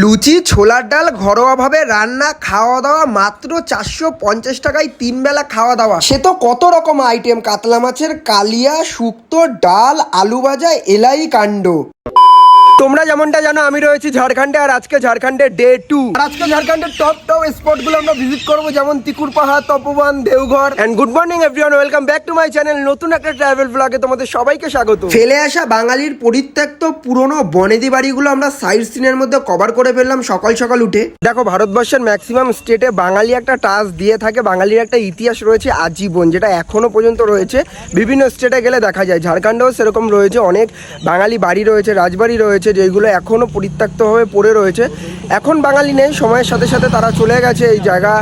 লুচি, ছোলার ডাল, ঘরোয়াভাবে রান্না খাওয়া দাওয়া মাত্র চারশো পঞ্চাশ টাকায় তিন বেলা খাওয়া দাওয়া সে তো কত রকম আইটেম কাতলা মাছের কালিয়া, শুক্তো, ডাল, আলু ভাজা এলাই কাণ্ড তোমরা যেমনটা জানো আমি রয়েছি ঝাড়খণ্ডে আর আজকে ঝাড়খণ্ডের ডে টু আর আজকে ঝাড়খণ্ডের টপ টপ স্পটগুলো আমরা ভিজিট করব যেমন তিকুর পাহাড় Tapoban Deoghar. And good morning everyone welcome back to my channel নতুন একটা ট্রাভেল ব্লগে তোমাদের সবাইকে স্বাগত। ফেলে আসা বাঙালির পরিত্যক্ত পুরনো বনেদি বাড়িগুলো আমরা সাইড সিনের মধ্যে কভার করে ফেললাম সকাল সকাল উঠে। দেখো ভারতবর্ষের ম্যাক্সিমাম স্টেটে বাঙালি একটা টাচ দিয়ে থাকে বাঙালির একটা ইতিহাস রয়েছে আজীবন যেটা এখনও পর্যন্ত রয়েছে। বিভিন্ন স্টেটে গেলে দেখা যায় ঝাড়খণ্ডেও সেরকম রয়েছে অনেক বাঙালি বাড়ি রয়েছে রাজবাড়ি রয়েছে। যেগুলো এখনও পরিত্যক্তভাবে পড়ে রয়েছে। এখন বাঙালি নেই, সময়ের সাথে সাথে তারা চলে গেছে এই জায়গা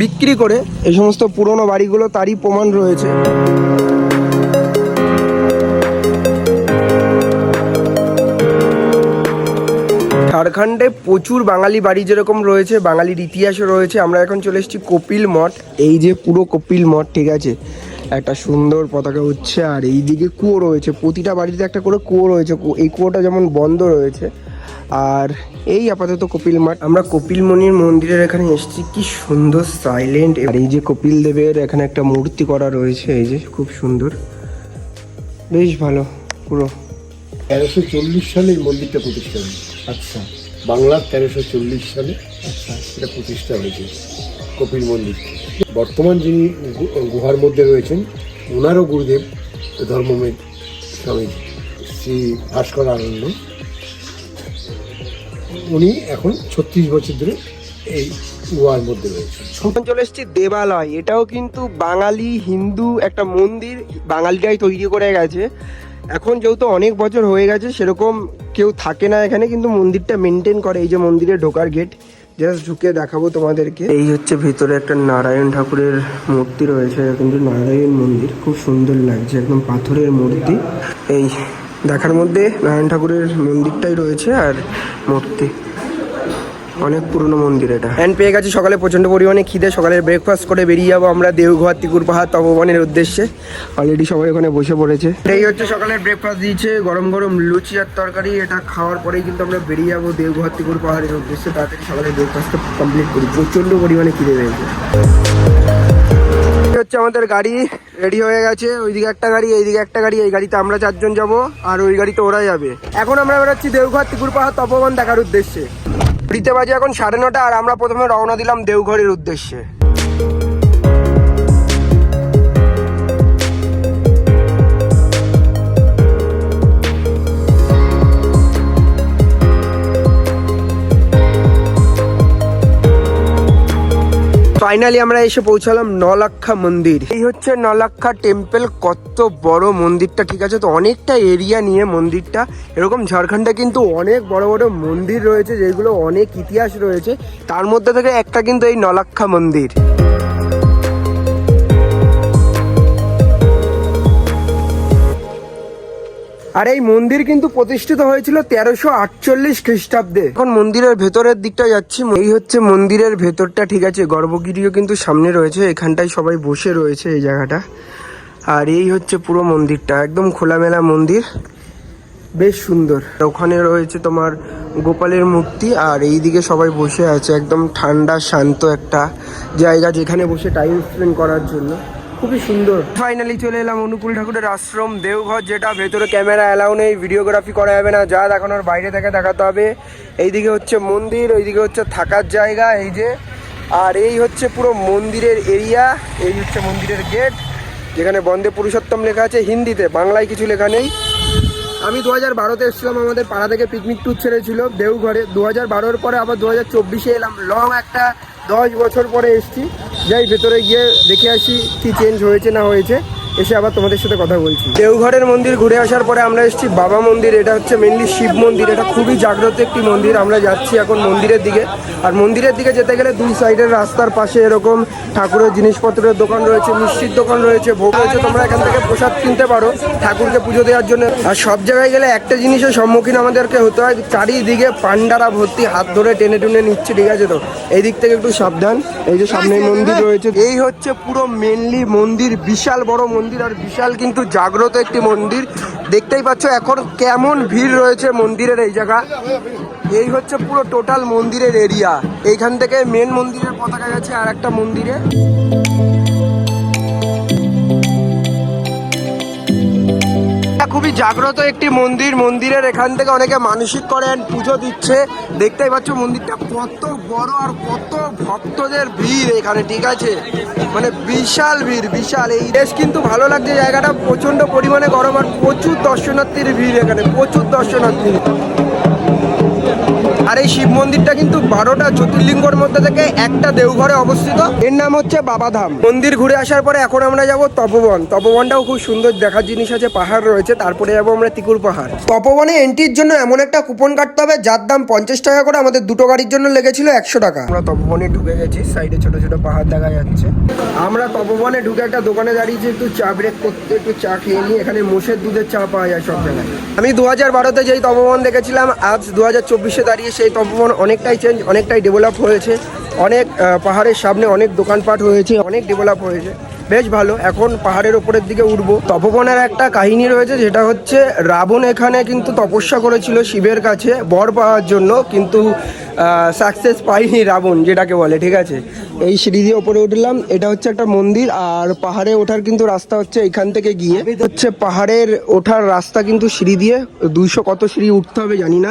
বিক্রি করে। এই সমস্ত পুরনো বাড়িগুলো তারই প্রমাণ রয়েছে। ঝাড়খণ্ডে প্রচুর বাঙালি বাড়ি যেরকম রয়েছে, বাঙালির ইতিহাসও রয়েছে। আমরা এখন চলে এসেছি কপিল মঠ। এই যে পুরো কপিল মঠ, ঠিক আছে? একটা সুন্দর পতাকা উঠছে, আর এই দিকে কুয়ো রয়েছে। প্রতিটা বাড়িতে একটা করে কুয়ো রয়েছে। এই কুয়োটা যেমন বন্ধ রয়েছে। আর এই আপাতত কপিল মাঠ। আমরা কপিল মুনির মন্দিরের এখানে এসেছি। কি সুন্দর সাইলেন্ট আর এই যে কপিল দেবের এখানে একটা মূর্তি করা রয়েছে। এই যে খুব সুন্দর। বেশ ভালো, পুরো। তেরোশো চল্লিশ সালে এই মন্দিরটা প্রতিষ্ঠা হয়েছে। আচ্ছা বাংলার তেরোশো চল্লিশ সালে? আচ্ছা এটা প্রতিষ্ঠা হয়েছে। কপিল মন্দির। বর্তমান যিনি গুহার মধ্যে রয়েছেন, ওনারও গুরুদেব ধর্মমেদ স্বামীজি শ্রী ভাস্কর আনন্দ। উনি এখন ছত্রিশ বছর ধরে এই গুহার মধ্যে এখন চলে এসেছি দেবালয়। এটাও কিন্তু বাঙালি হিন্দু একটা মন্দির, বাঙালিরাই তৈরি করে গেছে। এখন যেহেতু অনেক বছর হয়ে গেছে, সেরকম কেউ থাকে না এখানে, কিন্তু মন্দিরটা মেনটেন করে। এই যে মন্দিরে ঢোকার গেট জাস্ট ঢুকে দেখাবো তোমাদেরকে। এই হচ্ছে ভিতরে একটা নারায়ণ ঠাকুরের মূর্তি রয়েছে কিন্তু নারায়ণ মন্দির। খুব সুন্দর লাগছে, একদম পাথরের মূর্তি। এই দেখার মধ্যে নারায়ণ ঠাকুরের মন্দিরটাই রয়েছে আর মূর্তি। অনেক পুরনো মন্দির এটা। অ্যান্ড পেয়ে গেছি সকালে প্রচণ্ড পরিমাণে খিদে সকালে ব্রেকফাস্ট করে বেরিয়ে যাব আমরা দেওঘর তিকুর পাহাড় তপবনের উদ্দেশ্যে। অলরেডি সবাই ওখানে বসে পড়েছে। এই হচ্ছে সকালের ব্রেকফাস্ট দিয়েছে গরম গরম লুচি আর তরকারি এটা খাওয়ার পরেই কিন্তু আমরা বেরিয়ে যাব দেওঘর তিকুর পাহাড়ের উদ্দেশ্যে। তাড়াতাড়ি সকালে ব্রেকফাস্টটা কমপ্লিট করি প্রচণ্ড পরিমাণে খিদে পেয়েছে। হচ্ছে আমাদের গাড়ি রেডি হয়ে গেছে। ওইদিকে একটা গাড়ি এইদিকে একটা গাড়ি এই গাড়িতে আমরা চারজন যাব আর ওই গাড়িতে ওরা যাবে। এখন আমরা বেরোচ্ছি দেওঘর তিকুর পাহাড় তপবন দেখার উদ্দেশ্যে। ঘুরিতে বাজে এখন সাড়ে নটা আর আমরা প্রথমে রওনা দিলাম দেওঘরের উদ্দেশ্যে। ফাইনালি আমরা এসে পৌঁছালাম নলাক্ষা মন্দির। এই হচ্ছে নলাক্ষা টেম্পল কত বড় মন্দিরটা, ঠিক আছে? তো অনেকটা এরিয়া নিয়ে মন্দিরটা। এরকম ঝাড়খণ্ডে কিন্তু অনেক বড় বড় মন্দির রয়েছে, যেগুলো অনেক ইতিহাস রয়েছে। তার মধ্যে থেকে একটা কিন্তু এই নলাক্ষা মন্দির। আর এই মন্দির কিন্তু প্রতিষ্ঠিত হয়েছিল তেরোশো আটচল্লিশ খ্রিস্টাব্দে। এখন মন্দিরের ভেতরের দিকটা যাচ্ছি এই হচ্ছে মন্দিরের ভেতরটা, ঠিক আছে। গর্ভগিরিও কিন্তু সামনে রয়েছে, এখানটায় সবাই বসে রয়েছে এই জায়গাটা। আর এই হচ্ছে পুরো মন্দিরটা, একদম খোলামেলা মন্দির। বেশ সুন্দর। ওখানে রয়েছে তোমার গোপালের মূর্তি, আর এইদিকে সবাই বসে আছে, একদম ঠান্ডা, শান্ত একটা জায়গা যেখানে বসে টাইম স্পেন্ড করার জন্য। খুবই সুন্দর। ফাইনালি চলে এলাম অনুকূল ঠাকুরের আশ্রম দেওঘর, যেটা ভেতরে ক্যামেরা অ্যালাউ নেই ভিডিওগ্রাফি করা যাবে না, যা দেখানোর বাইরে থেকে দেখাতে হবে। এইদিকে হচ্ছে মন্দির, ওইদিকে হচ্ছে থাকার জায়গা, এই যে। আর এই হচ্ছে পুরো মন্দিরের এরিয়া এই হচ্ছে মন্দিরের গেট যেখানে বন্দে পুরুষোত্তম লেখা আছে হিন্দিতে, বাংলায় কিছু লেখা নেই। আমি দু হাজার বারোতে এসেছিলাম, আমাদের পাড়া থেকে পিকনিক ট্যুর ছেড়েছিল দেওঘরে। দু হাজার বারোর পরে আবার দু হাজার চব্বিশে এলাম। লং একটা দশ বছর পরে এসেছি। যাই ভেতরে গিয়ে দেখে আসি কি চেঞ্জ হয়েছে না হয়েছে। এসে আবার তোমাদের সাথে কথা বলছি। দেওঘরের মন্দির ঘুরে আসার পরে আমরা এসেছি বাবা মন্দির, এটা হচ্ছে মেনলি শিব মন্দির, এটা খুবই জাগ্রত একটি মন্দির, আমরা যাচ্ছি এখন মন্দিরের দিকে। আর মন্দিরের দিকে যেতে গেলে দুই সাইডের রাস্তার পাশে এরকম ঠাকুরের জিনিসপত্রের দোকান রয়েছে, মিষ্টির দোকান রয়েছে, ভোগ রয়েছে, তোমরা এখান থেকে প্রসাদ কিনতে পারো ঠাকুরকে পুজো দেওয়ার জন্য। আর সব জায়গায় গেলে একটা জিনিসের সম্মুখীন আমাদেরকে হতে হয়, চারিদিকে পান্ডারা ভর্তি হাত ধরে টেনে টুনে নিচ্ছে, ঠিক আছে তো? এই দিক থেকে একটু সাবধান, এই যে সামনে মন্দির রয়েছে। এই হচ্ছে পুরো মেনলি মন্দির, বিশাল বড় মন্দির। মন্দির আর বিশাল কিন্তু জাগ্রত একটি মন্দির। দেখতেই পাচ্ছ এখন কেমন ভিড় রয়েছে মন্দিরের এই জায়গা। এই হচ্ছে পুরো টোটাল মন্দিরের এরিয়া এইখান থেকে মেন মন্দিরের পতাকা গেছে আর একটা মন্দিরে। খুবই জাগ্রত একটি মন্দির। মন্দিরের এখান থেকে অনেকে মানসিক করেন পুজো দিচ্ছে। দেখতেই পাচ্ছ মন্দিরটা কত বড় আর কত ভক্তদের ভিড় এখানে, ঠিক আছে? মানে বিশাল ভিড়, বিশাল। এই দেশ কিন্তু ভালো লাগছে, জায়গাটা প্রচণ্ড পরিমাণে গরম আর প্রচুর দর্শনার্থীর ভিড় এখানে, প্রচুর দর্শনার্থী। আর এই শিব মন্দিরটা কিন্তু বারোটা জ্যোতির্লিঙ্গর মধ্যে থেকে একটা দেওঘরে অবস্থিত। এর নাম হচ্ছে বাবাধাম মন্দির ঘুরে আসার পরে এখন আমরা যাব তপবন। তপবনটাও খুব সুন্দর দেখার জিনিস আছে, পাহাড় রয়েছে, তারপরে যাব আমরা তিকুর পাহাড়। তপবনে এন্ট্রির জন্য এমন একটা কুপন কাটতে হবে, যার দাম পঞ্চাশ টাকা করে আমাদের দুটো গাড়ির জন্য লেগেছিল একশো টাকা। আমরা তপবনে ঢুকে গেছি সাইডে ছোট ছোট পাহাড় দেখা যাচ্ছে। আমরা তপবনে ঢুকে একটা দোকানে দাঁড়িয়েছি, একটু চা ব্রেক করতে, একটু চা খেয়ে নিই এখানে মোষের দুধের চা পাওয়া যায় সব জায়গায়। আমি দু হাজার বারোতে যেই তপবন দেখেছিলাম, আজ দু হাজার চব্বিশে দাঁড়িয়ে সেই তপবন অনেকটাই চেঞ্জ অনেকটাই ডেভেলপ হয়েছে। অনেক পাহাড়ের সামনে অনেক দোকানপাট হয়েছে, অনেক ডেভেলপ হয়েছে। বেশ ভালো। এখন পাহাড়ের ওপরের দিকে উঠবো। তপবনের একটা কাহিনী রয়েছে, যেটা হচ্ছে রাবণ এখানে কিন্তু তপস্যা করেছিল শিবের কাছে, বর পাওয়ার জন্য, কিন্তু সাকসেস পাইনি রাবণ, যেটাকে বলে, ঠিক আছে? এই সিঁড়ি দিয়ে ওপরে উঠলাম, এটা হচ্ছে একটা মন্দির, আর পাহাড়ে ওঠার কিন্তু রাস্তা হচ্ছে এখান থেকে গিয়ে। হচ্ছে পাহাড়ের ওঠার রাস্তা কিন্তু সিঁড়ি দিয়ে, দুইশো কত সিঁড়ি উঠতে হবে জানি না।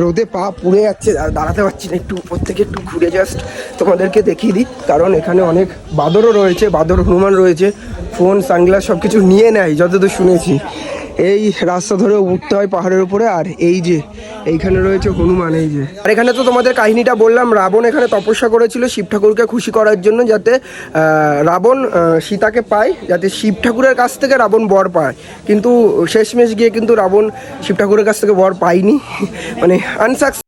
রোদে পা পুড়ে যাচ্ছে দাঁড়াতে পারছি না, একটু উপর থেকে একটু ঘুরে জাস্ট তোমাদেরকে দেখিয়ে দিই, কারণ এখানে অনেক বাদরও রয়েছে, বাদর হনুমান রয়েছে, ফোন, সানগ্লাস সব কিছু নিয়ে নেয়, যতদূর শুনেছি। এই রাস্তা ধরে উঠতে হয় পাহাড়ের উপরে, আর এই যে, এইখানে রয়েছে হনুমান, এই যে। আর এখানে তো তোমাদের কাহিনীটা বললাম, রাবণ এখানে তপস্যা করেছিল শিব ঠাকুরকে খুশি করার জন্য যাতে রাবণ সীতাকে পায়, যাতে শিব ঠাকুরের কাছ থেকে রাবণ বর পায়। কিন্তু শেষমেশ গিয়ে কিন্তু রাবণ শিব ঠাকুরের কাছ থেকে বর পায়নি। মানে আনসাকস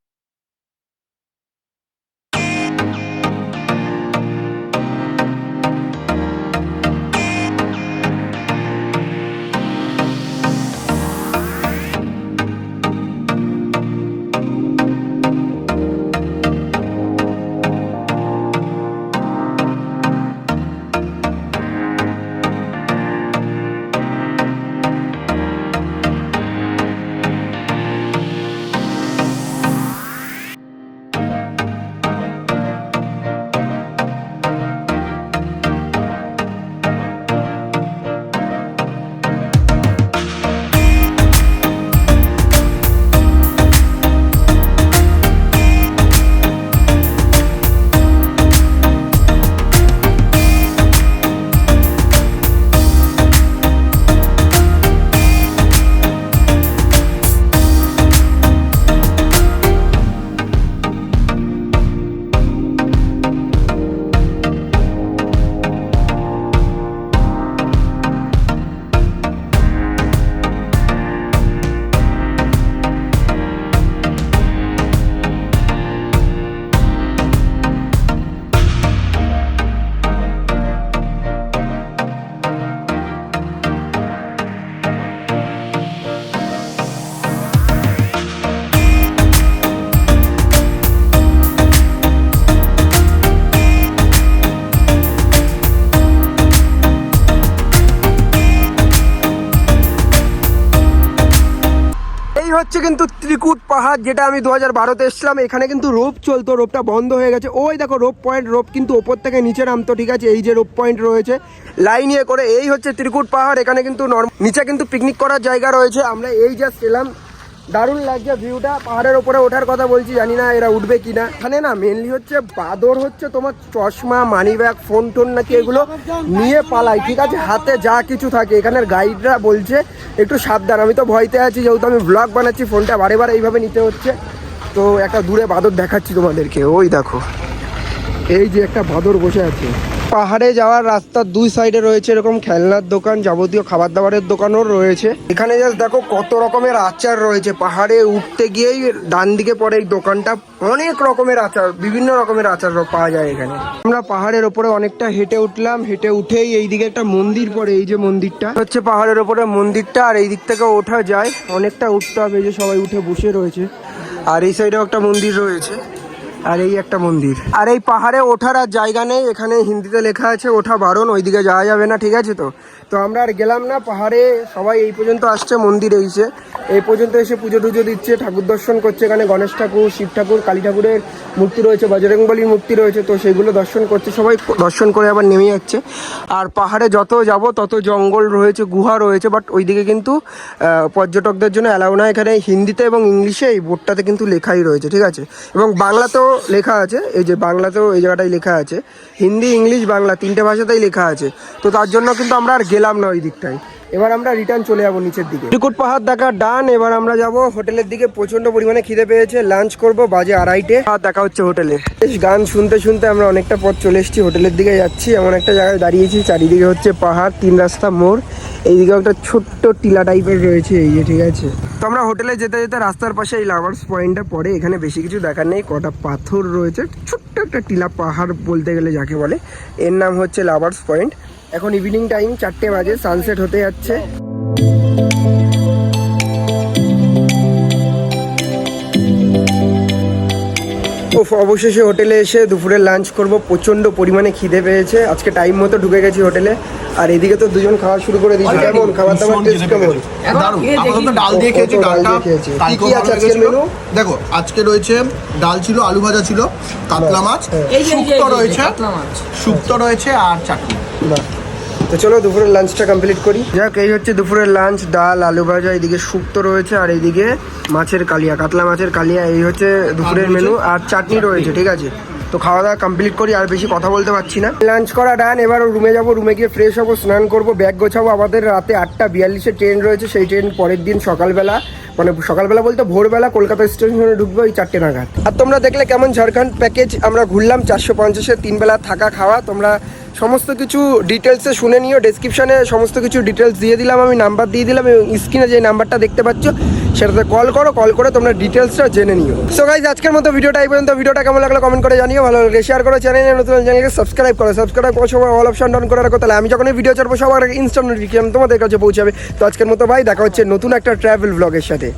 হচ্ছে কিন্তু ত্রিকুট পাহাড়, যেটা আমি দু হাজার বারোতে এসছিলাম, এখানে কিন্তু রোপ চলতো, রোপটা বন্ধ হয়ে গেছে। ওই দেখো, রোপ পয়েন্ট, রোপ কিন্তু ওপর থেকে নিচে নামতো, ঠিক আছে? এই যে রোপ পয়েন্ট রয়েছে লাইন ইয়ে করে এই হচ্ছে ত্রিকুট পাহাড়, এখানে কিন্তু নিচে কিন্তু পিকনিক করার জায়গা রয়েছে। আমরা এই জাস্ট এলাম দারুণ লাগছে ভিউটা পাহাড়ের ওপরে ওঠার কথা বলছি, জানি না এরা উঠবে কিনা। এখানে না মেনলি হচ্ছে বাদর হচ্ছে তোমার চশমা মানি ব্যাগ ফোন টোন নাকি এগুলো নিয়ে পালাই ঠিক আছে, হাতে যা কিছু থাকে। এখানের গাইডরা বলছে, একটু সাবধান। আমি তো ভয়তে আছি, যেহেতু আমি ব্লগ বানাচ্ছি ফোনটা বারে বারে এইভাবে নিতে হচ্ছে। তো একটা দূরে বাদর দেখাচ্ছি তোমাদেরকে। ওই দেখো। এই যে একটা বাদর বসে আছে। পাহাড়ে যাওয়ার রাস্তার দুই সাইডে রয়েছে, এরকম খেলনার দোকান, যাবতীয় খাবার দাবারের দোকানও রয়েছে। এখানে জাস্ট দেখো কত রকমের আচার রয়েছে। পাহাড়ে উঠতে গিয়েই ডান দিকে পরে এই দোকানটা। অনেক রকমের আচার, বিভিন্ন রকমের আচার পাওয়া যায় এখানে। আমরা পাহাড়ের ওপরে অনেকটা হেঁটে উঠলাম। হেঁটে উঠেই এইদিকে একটা মন্দির পড়ে, এই যে মন্দিরটা। হচ্ছে পাহাড়ের ওপরে মন্দিরটা, আর এই দিক থেকে ওঠা যায়। অনেকটা উঠতে হবে যে সবাই উঠে বসে রয়েছে। আর এই সাইডেও একটা মন্দির রয়েছে। আর এই একটা মন্দির। আর এই পাহাড়ে ওঠার আর জায়গা নেই, এখানে হিন্দিতে লেখা আছে, ওঠা বারণ, ওইদিকে যাওয়া যাবে না, ঠিক আছে তো? তো আমরা আর গেলাম না, পাহাড়ে সবাই এই পর্যন্ত আসছে, মন্দির এসে। এই পর্যন্ত এসে পুজো টুজো দিচ্ছে, ঠাকুর দর্শন করছে এখানে গণেশ ঠাকুর, শিব ঠাকুর, কালী ঠাকুরের মূর্তি রয়েছে, বজরংবলীর মূর্তি রয়েছে, তো সেগুলো দর্শন করছে, সবাই দর্শন করে আবার নেমে যাচ্ছে। আর পাহাড়ে যত যাব, তত জঙ্গল রয়েছে, গুহা রয়েছে বাট ওইদিকে কিন্তু পর্যটকদের জন্য অ্যালাউ না এখানে হিন্দিতে এবং ইংলিশে এই বোর্ডটাতে কিন্তু লেখাই রয়েছে, ঠিক আছে? এবং বাংলাতেও লেখা আছে, এই যে বাংলাতেও এই জায়গাটায় লেখা আছে, হিন্দি, ইংলিশ, বাংলা, তিনটে ভাষাতেই লেখা আছে, তো তার জন্য কিন্তু আমরা আর গেলাম না ওই দিকটায়। এবার আমরা রিটার্ন চলে যাব নিচের দিকে। ত্রিকুট পাহাড় দেখা ডান, এবার আমরা যাব হোটেলের দিকে। প্রচণ্ড পরিমাণে খিদে পেয়েছে লাঞ্চ করব বাজে আড়াইটে। আর দেখা হচ্ছে হোটেলে। বেশ গান শুনতে শুনতে আমরা অনেকটা পথ চলে এসেছি, হোটেলের দিকে যাচ্ছি। এমন একটা জায়গায় দাঁড়িয়েছি, চারিদিকে হচ্ছে পাহাড়, তিন রাস্তা মোড়। এইদিকে একটা ছোট্ট টিলা টাইপের রয়েছে, এই যে, ঠিক আছে। তো আমরা হোটেলে যেতে যেতে রাস্তার পাশে এই লাভার্স পয়েন্টটা পড়ে। এখানে বেশি কিছু দেখার নেই, কটা পাথর রয়েছে। ছোট্ট একটা টিলা পাহাড় বলতে গেলে যাকে বলে। এর নাম হচ্ছে লাভার্স পয়েন্ট এখন ইভিনিং টাইম চারটে বাজে সানসেট হতে যাচ্ছে। ওফ অবশেষে হোটেলে এসে দুপুরে লাঞ্চ করব। প্রচণ্ড পরিমাণে খিদে পেয়েছে। আজকে টাইম মতো ঢুকে গেছি হোটেলে। আর এদিকে তো দুজন খাওয়া শুরু করে দিয়েছি। কেমন? খাবার দাবার টেস্ট কেমন? ডাল দিয়ে খেয়েছি ডাল ডালটা দিয়ে খেয়েছি। কি কি আছে আজকের মেনু? দেখো আজকে রয়েছে ডাল ছিল আলু ভাজা ছিল কাতলা মাছ শুক্তো রয়েছে কাতলা মাছ। শুক্তো রয়েছে আর চাটনি। তো চলো দুপুরের লাঞ্চটা কমপ্লিট করি। যাক এই হচ্ছে দুপুরের লাঞ্চ ডাল আলু ভাজা এদিকে শুক্তো রয়েছে আর এইদিকে মাছের কালিয়া কাতলা মাছের কালিয়া এই হচ্ছে দুপুরের মেনু আর চাটনি রয়েছে ঠিক আছে? তো খাওয়া দাওয়া কমপ্লিট করি আর বেশি কথা বলতে পারছি না। লাঞ্চ করা ডান এবার রুমে যাব রুমে গিয়ে ফ্রেশ হব স্নান করব ব্যাগ গোছাবো। আমাদের রাতে আটটা বিয়াল্লিশে ট্রেন রয়েছে সেই ট্রেন পরের দিন সকালবেলা মানে সকালবেলা বলতে ভোরবেলা কলকাতা স্টেশনে ঢুকবো ওই চারটে নাগাদ। আর তোমরা দেখলে কেমন ঝাড়খণ্ড প্যাকেজ আমরা ঘুরলাম চারশো পঞ্চাশে তিন বেলা থাকা খাওয়া তোমরা সমস্ত কিছু ডিটেলসে শুনে নিও ডেসক্রিপশনে সমস্ত কিছু ডিটেলস দিয়ে দিলাম, আমি নাম্বার দিয়ে দিলাম এবং স্ক্রিনে যে নাম্বারটা দেখতে পাচ্ছ, সেটাতে কল করো কল করে তোমরা ডিটেলসটা জেনে নিও। সো গাইজ আজকের মতো ভিডিওটা এই পর্যন্ত। ভিডিওটা কেমন লাগল কমেন্ট করে জানিও, ভালো লাগলে শেয়ার করো চ্যানেলে নতুন চ্যানেলকে সাবস্ক্রাইব করো। সাবস্ক্রাইব করো সবাই অল অপশন ডাউন করে রাখো, তাহলে আমি যখন ভিডিও ছাড়বো, সবার আগে ইনস্ট্যান্ট নোটিফিকেশন তোমাদের কাছে পৌঁছাবে। তো আজকের মতো ভাই দেখা হচ্ছে নতুন একটা ট্রাভেল ব্লগের সাথে।